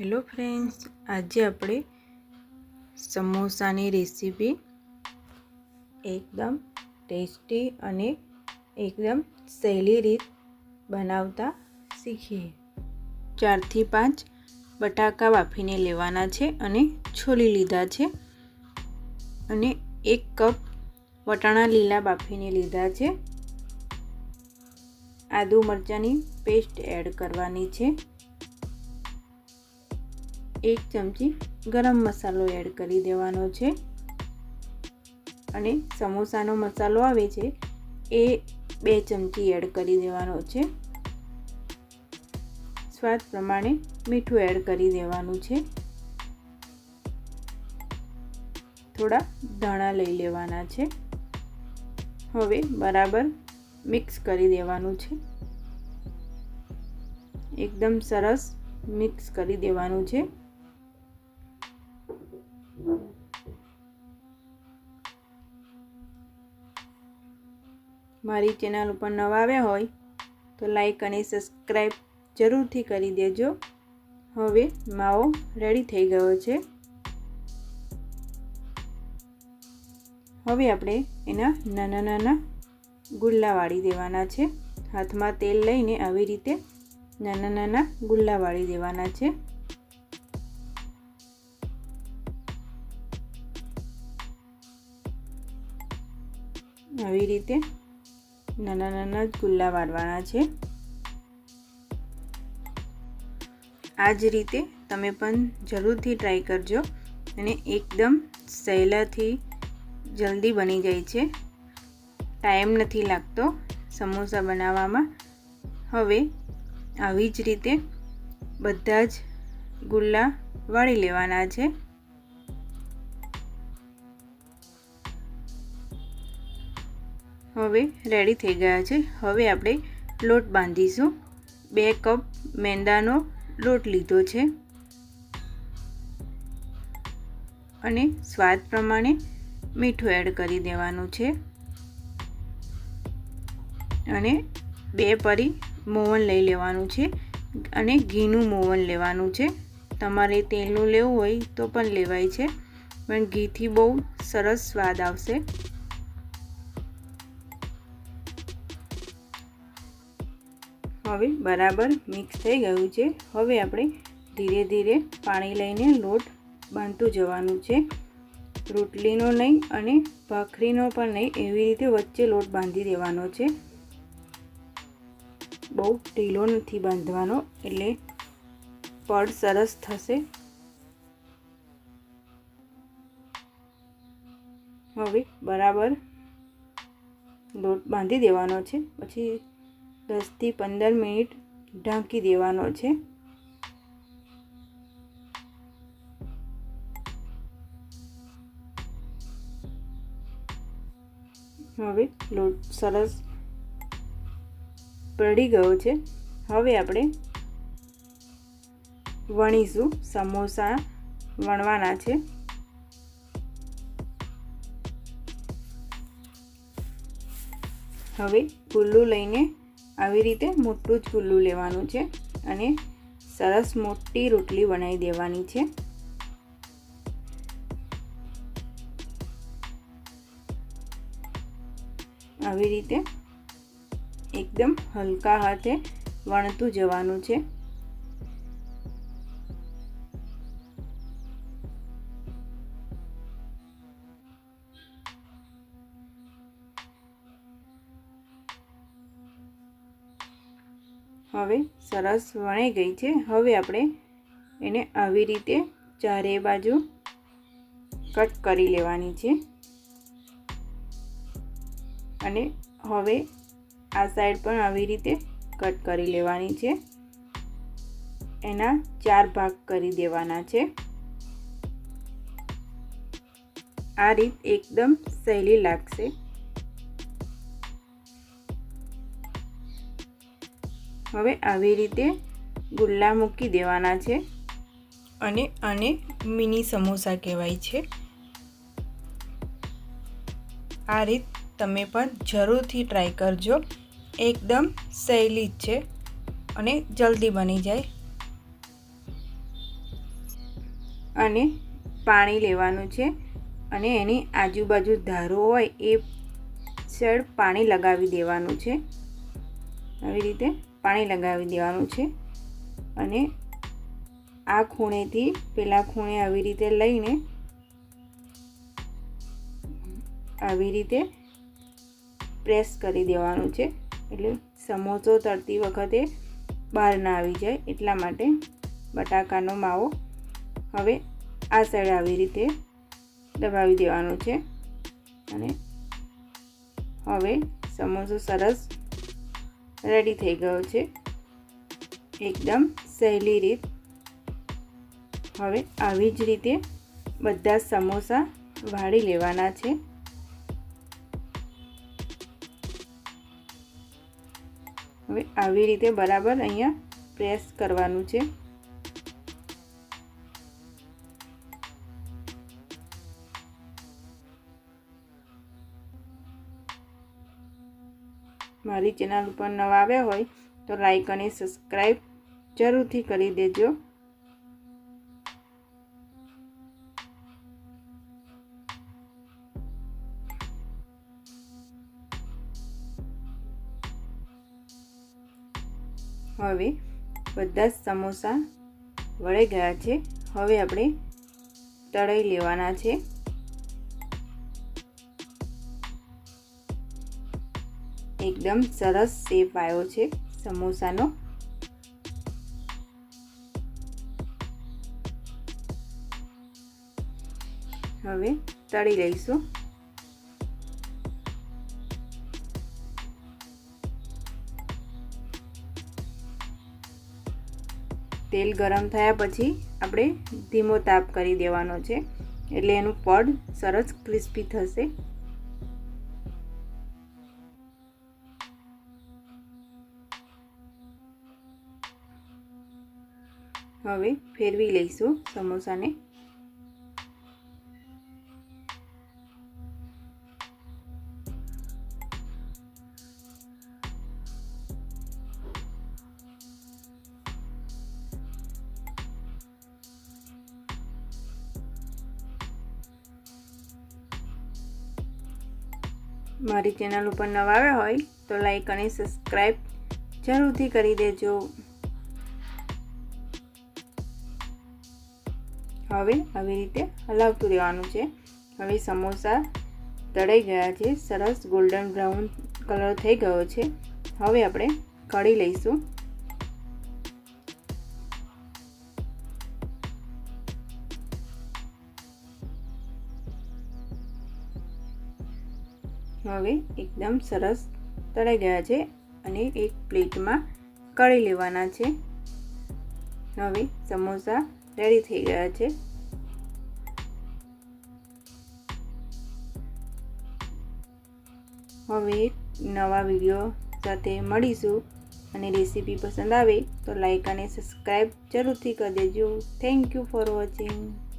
Hello friends, આજે આપણે સમોસાની recipe એકદમ ટેસ્ટી અને એકદમ સહેલી રીત બનાવતા શીખીએ. ચારથી પાંચ બટાકા બાફીને લેવાના છે અને છોલી લીધા છે અને એક કપ વટાણા લીલા બાફીને લીધા છે. આદુ મરચાંની પેસ્ટ એડ કરવાની છે. એક ચમચી ગરમ મસાલો એડ કરી દેવાનો છે. અને સમોસાનો મસાલો આવે છે, એ બે ચમચી એડ કરી દેવાનો છે. સ્વાદ પ્રમાણે મીઠું એડ કરી દેવાનું છે. થોડા ધાણા લઈ લેવાના છે. હવે બરાબર મિક્સ કરી દેવાનું છે. એકદમ સરસ મિક્સ કરી દેવાનું છે. મારી ચેનલ ઉપર નવા આવ્યા હોય તો લાઈક અને સબસ્ક્રાઈબ જરૂરથી કરી દેજો. હવે માવો રેડી થઈ ગયો છે. હવે આપણે એના નાના નાના ગુલ્લા વાળી દેવાના છે. હાથમાં તેલ લઈને આવી રીતે નાના નાના ગુલ્લા વાળી દેવાના છે. આવી રીતે નાના નાના જ ગુલ્લા વાળવાના છે. આ જ રીતે તમે પણ જરૂરથી ટ્રાય કરજો અને એકદમ સહેલાથી જલ્દી બની જાય છે. ટાઈમ નથી લાગતો સમોસા બનાવવામાં. હવે આવી જ રીતે બધા જ ગુલ્લા વાળી લેવાના છે. હવે રેડી થઈ ગયા છે. હવે આપણે લોટ બાંધીશું. બે કપ મેંદાનો લોટ લીધો છે. અને સ્વાદ પ્રમાણે મીઠું એડ કરી દેવાનું છે. અને બે પરી મોવન લઈ લેવાનું છે અને ઘીનું મોવન લેવાનું છે. તમારે તેલનું લેવું હોય તો પણ લેવાય છે. પણ ઘીથી બહુ સરસ સ્વાદ આવશે. હવે બરાબર મિક્સ થઈ ગયું છે. હવે આપણે ધીરે ધીરે પાણી લઈને લોટ બાંધતું જવાનું છે. રોટલીનો નહીં અને ભાખરીનો પણ નહીં, એવી રીતે વચ્ચે લોટ બાંધી દેવાનો છે. બહુ ઢીલો નથી બાંધવાનો, એટલે પડ સરસ થશે. હવે બરાબર લોટ બાંધી દેવાનો છે. પછી દસથી પંદર મિનિટ ઢાંકી દેવાનો છે. હવે લોટ સરસ પડી ગયો છે. હવે આપણે વણીશું સમોસા વણવાના છે. હવે ખુલ્લું લઈને આવી રીતે મોટું જ લેવાનું છે અને સરસ મોટી રોટલી બનાવી દેવાની છે. આવી રીતે એકદમ હલકા હાથે વણતું જવાનું છે. હવે સરસ વણાઈ ગઈ છે. હવે આપણે એને આવી રીતે ચારે બાજુ કટ કરી લેવાની છે. અને હવે આ સાઈડ પણ આવી રીતે કટ કરી લેવાની છે. એના ચાર ભાગ કરી દેવાના છે. આ રીત એકદમ સહેલી લાગશે. હવે આવી રીતે ગુલ્લા મૂકી દેવાના છે અને આને મિની સમોસા કહેવાય છે. આ રીત તમે પણ જરૂરથી ટ્રાય કરજો. એકદમ સહેલી જ છે અને જલ્દી બની જાય. અને પાણી લેવાનું છે અને એની આજુબાજુ ધારો હોય એ સાઈડ પાણી લગાવી દેવાનું છે. આવી રીતે પાણી લગાવી દેવાનું છે અને આ ખૂણેથી પેલા ખૂણે આવી રીતે લઈને આવી રીતે પ્રેસ કરી દેવાનું છે. એટલે સમોસો તળતી વખતે બહાર ના આવી જાય એટલા માટે બટાકાનો માવો હવે આ સાઈડ આવી રીતે દબાવી દેવાનો છે. અને હવે સમોસો સરસ રેડી થઈ ગયો છે. એકદમ સહેલી રીત. હવે આવી જ રીતે બધા સમોસા વાળી લેવાના છે. હવે આવી રીતે બરાબર અહીંયા પ્રેસ કરવાનું છે. મારી ચેનલ ઉપર નવા આવ્યા હોય તો લાઈક અને સબસ્ક્રાઈબ જરૂરથી કરી દેજો. હવે બધા જ સમોસા વળી ગયા છે. હવે આપણે તળાઈ લેવાના છે. એકદમ સરસ શેપ આવ્યો છે સમોસાનો. હવે તળી લઈશું. તેલ ગરમ થયા પછી આપણે ધીમો તાપ કરી દેવાનો છે. એટલે એનું પડ સરસ ક્રિસ્પી થશે. હવે ફેરવી લઈશું સમોસાને. મારી ચેનલ ઉપર નવા આવ્યા હોય તો લાઈક અને સબસ્ક્રાઈબ જરૂરથી કરી દેજો. હવે આવી રીતે હલાવતું રહેવાનું છે. હવે સમોસા તળાઈ ગયા છે. સરસ ગોલ્ડન બ્રાઉન કલર થઈ ગયો છે. હવે આપણે કઢી લઈશું. હવે એકદમ સરસ તળાઈ ગયા છે અને એક પ્લેટમાં કઢી લેવાના છે. હવે સમોસા રેડી થઈ ગયા છે. હવે નવા વીડિયો સાથે મળીશું. અને રેસીપી પસંદ આવે તો લાઈક અને સબસ્ક્રાઈબ જરૂરથી કરી દેજો. Thank you for watching